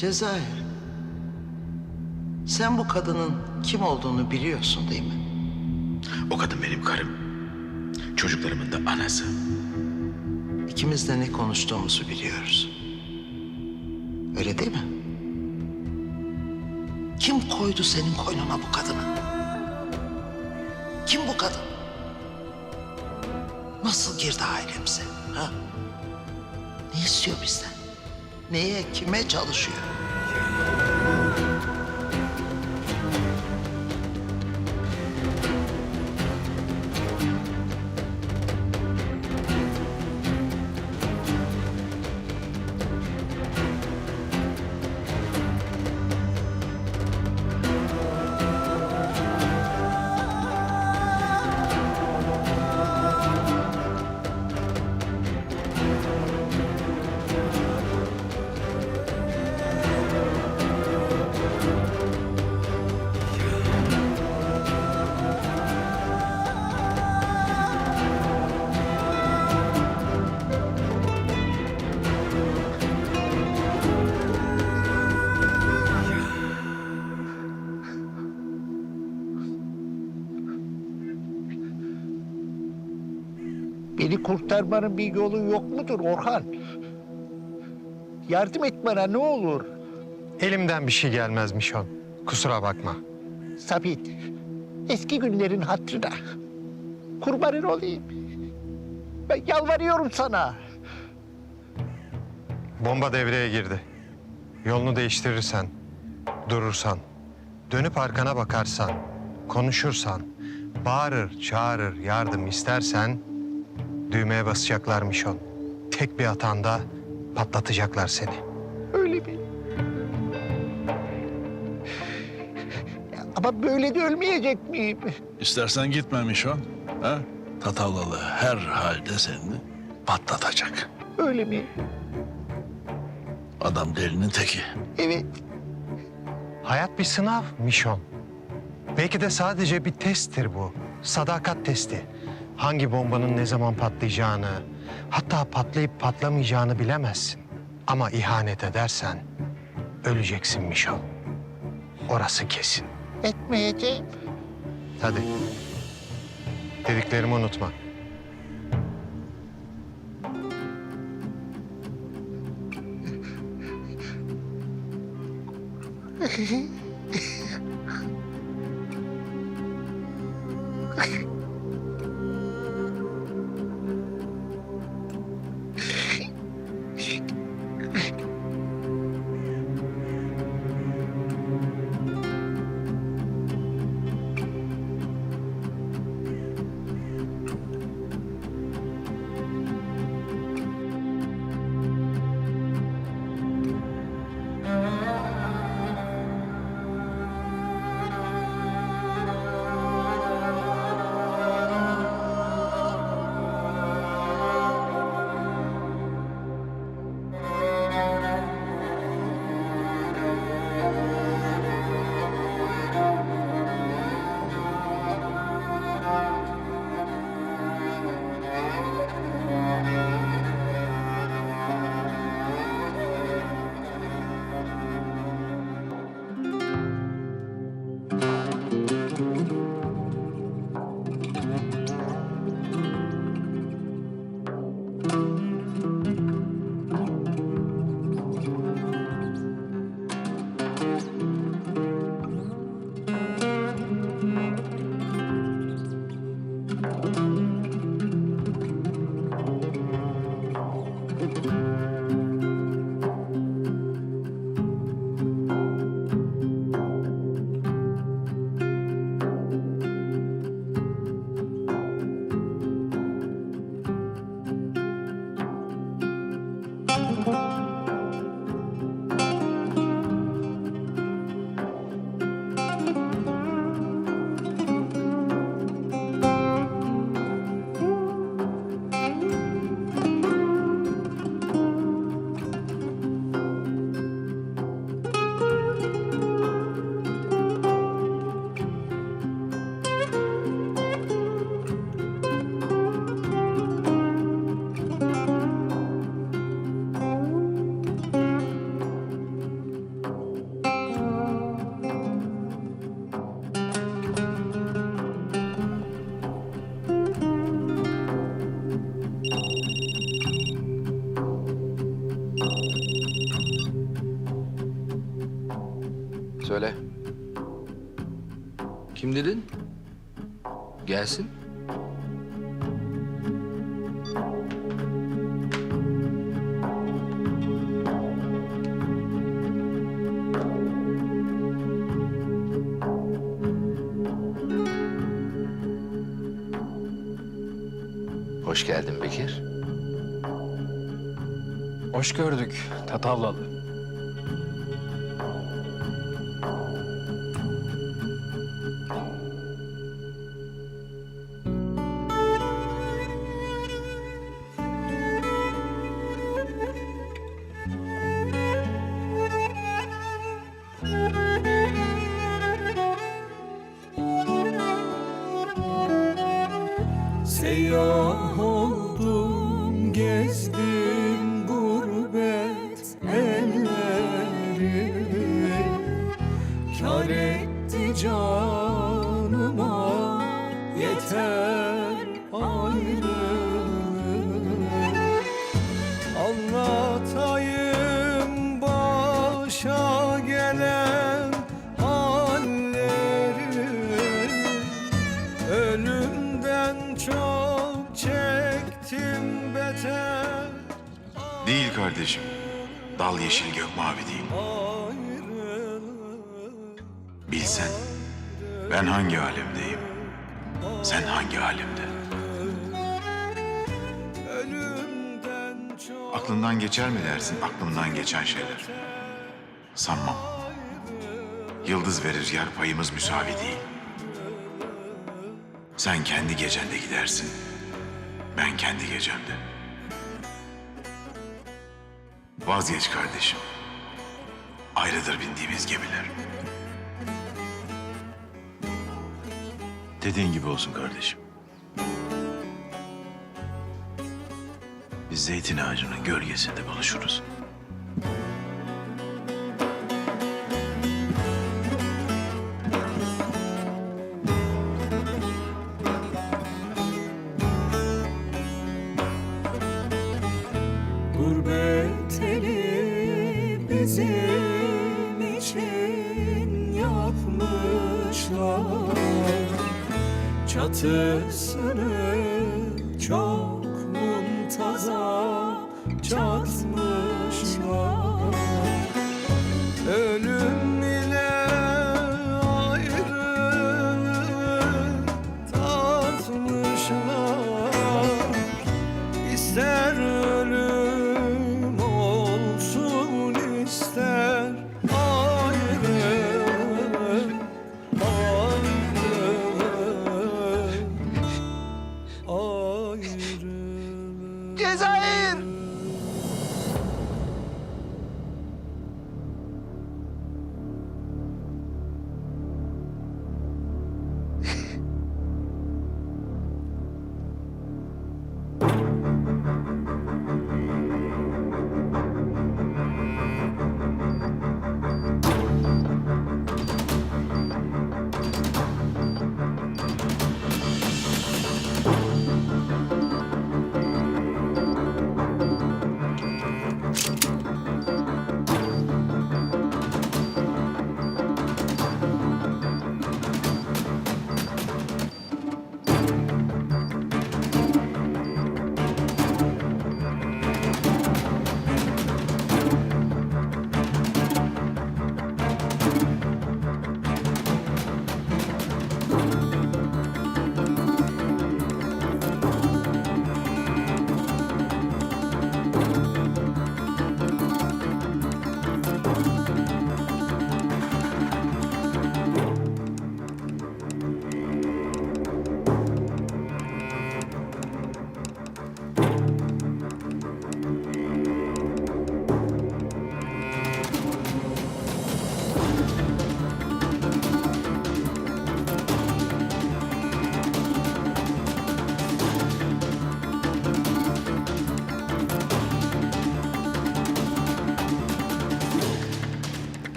Cezayir. Sen bu kadının kim olduğunu biliyorsun değil mi? O kadın benim karım. Çocuklarımın da anası. İkimiz de ne konuştuğumuzu biliyoruz. Öyle değil mi? Kim koydu senin koynuna bu kadını? Kim bu kadın? Nasıl girdi ailemize? Ha? Ne istiyor bizden? Neye, kime çalışıyor? Kurtarmanın bir yolu yok mudur Orhan? Yardım et bana ne olur. Elimden bir şey gelmez Mişon. Kusura bakma. Sabit, eski günlerin hatırına. Kurbanın olayım. Ben yalvarıyorum sana. Bomba devreye girdi. Yolunu değiştirirsen, durursan, dönüp arkana bakarsan, konuşursan, bağırır, çağırır, yardım istersen düğmeye basacaklar Mişon. Tek bir atanda patlatacaklar seni. Öyle mi? Ama böyle de ölmeyecek miyim? İstersen gitme Mişon. Ha? Tatavlalı her halde seni patlatacak. Öyle mi? Adam delinin teki. Evet. Hayat bir sınav Mişon. Belki de sadece bir testtir bu. Sadakat testi hangi bombanın ne zaman patlayacağını, hatta patlayıp patlamayacağını bilemezsin. Ama ihanet edersen öleceksin Mişal. Orası kesin. Etmeyeceğim. Hadi. Dediklerimi unutma. Söyle. Kim dedin? Gelsin. Hoş geldin Bekir. Hoş gördük Tatavlalı. Kar etti canıma, yeter ayrılık Anlatayım başa gelen halleri Ölümden çok çektim beter Değil kardeşim. Dal yeşil gök mavi değil. Bilsen ben hangi alemdeyim? Sen hangi alemde? Aklından geçer mi dersin aklımdan geçen şeyler? Sanmam. Yıldız ve rüzgar payımız müsavi değil. Sen kendi gecende gidersin. Ben kendi gecemde. Vazgeç kardeşim. Ayrıdır bindiğimiz gemiler. Dediğin gibi olsun kardeşim. Biz zeytin ağacının gölgesinde buluşuruz. Gurbet bizim için yapmışlar Çatısını çok muntaza